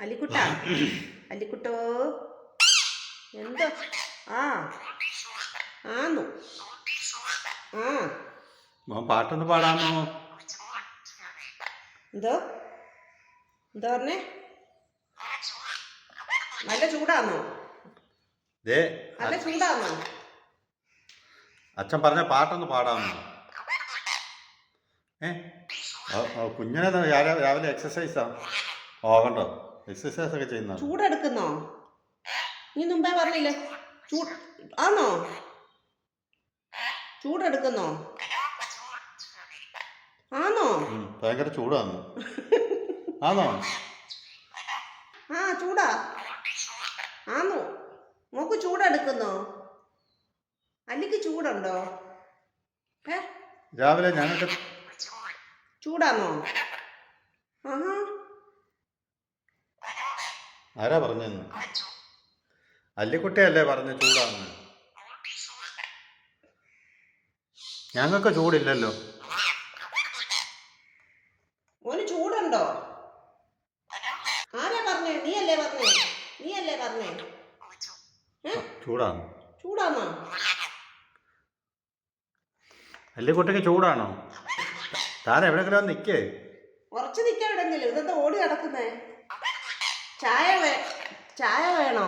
അല്ലിക്കുട്ട അല്ലിക്കുട്ടോ എന്തോ? ആ. ആന്നു. ആ. മോൻ പാട്ടൊന്ന് പാടാമോ? എന്തോ? എന്താ പറഞ്ഞേ? നല്ല ചൂടാന്നോ? നല്ല ചൂടാന്നോ? അച്ഛൻ പറഞ്ഞ പാട്ടൊന്ന് പാടാമെന്ന് ഏ? കുഞ്ഞിനെ രാവിലെ എക്സസൈസാ ഓ കണ്ടോ? എക്സസൈസ് ഒക്കെ ചെയ്യുന്ന ചൂടെടുക്കുന്നോ? നീ മുമ്പേ പറഞ്ഞില്ലേ? ചൂട് ആന്നോ? ചൂടെടുക്കുന്നോ? ആണോ ഭയങ്കര ചൂടാന്ന്. ആണോ ആ ചൂടാ. ആന്നു. നോക്ക് ചൂടെടുക്കുന്നോ? അല്ലിക്ക് ചൂടുണ്ടോ? ഏ? രാവിലെ ഞങ്ങൾക്ക് ചൂടാന്നോ? ആഹാ ആരാ പറഞ്ഞെന്ന്? അല്ലിക്കുട്ടിയല്ലേ പറഞ്ഞ ചൂടാന്ന്. ഞങ്ങൾക്ക് ചൂടില്ലല്ലോ. ഒരു ചൂടുണ്ടോ? ആരാ നീ അല്ലേ പറഞ്ഞേ? നീ അല്ലേ പറഞ്ഞേ ചൂടാന്ന്. ചൂടാണ് ചൂടാന്നോ? അല്ലിക്കുട്ടിക്ക് ചൂടാണോ? താൻ എവിടെങ്കിലും നിക്കേ? കുറച്ച് നിൽക്കാൻ ഇടങ്ങില്ല ഇതെന്താ ഓടി നടക്കുന്നേ? ചായ വേ ചായ വേണോ?